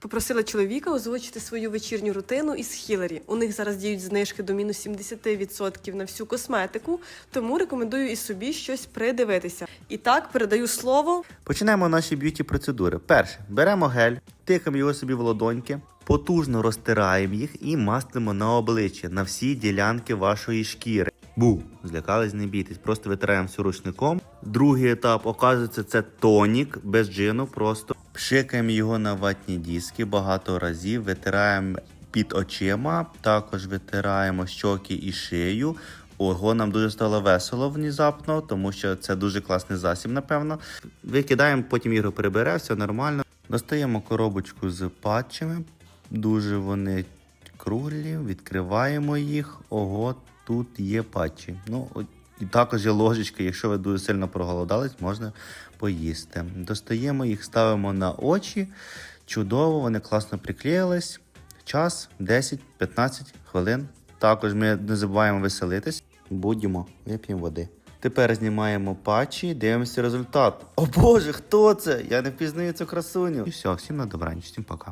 Попросила чоловіка озвучити свою вечірню рутину із Хіларі. У них зараз діють знижки до мінус 70% на всю косметику, тому рекомендую і собі щось придивитися. І так передаю слово. Починаємо наші б'юті процедури. Перше, беремо гель, тикаємо його собі в ладоньки, потужно розтираємо їх і мастимо на обличчя на всі ділянки вашої шкіри. Бу, злякались, не бійтесь, просто витираємо всю ручником. Другий етап, оказується, це тонік без джину, просто пшикаємо його на ватні диски багато разів, витираємо під очима, також витираємо щоки і шию. Ого, нам дуже стало весело внезапно, тому що це дуже класний засіб, напевно. Викидаємо, потім його перебере, все нормально. Достаємо коробочку з патчами. Дуже вони круглі, відкриваємо їх. Ого, тут є патчі. Ну, і також є ложечка, якщо ви дуже сильно проголодались, можна поїсти. Достаємо їх, ставимо на очі. Чудово, вони класно приклеїлись. Час 10-15 хвилин. Також ми не забуваємо веселитись. Будемо, вип'ємо води. Тепер знімаємо патчі, дивимося результат. О Боже, хто це? Я не впізнаю цю красуню. І все, всім на добраніч, всім пока.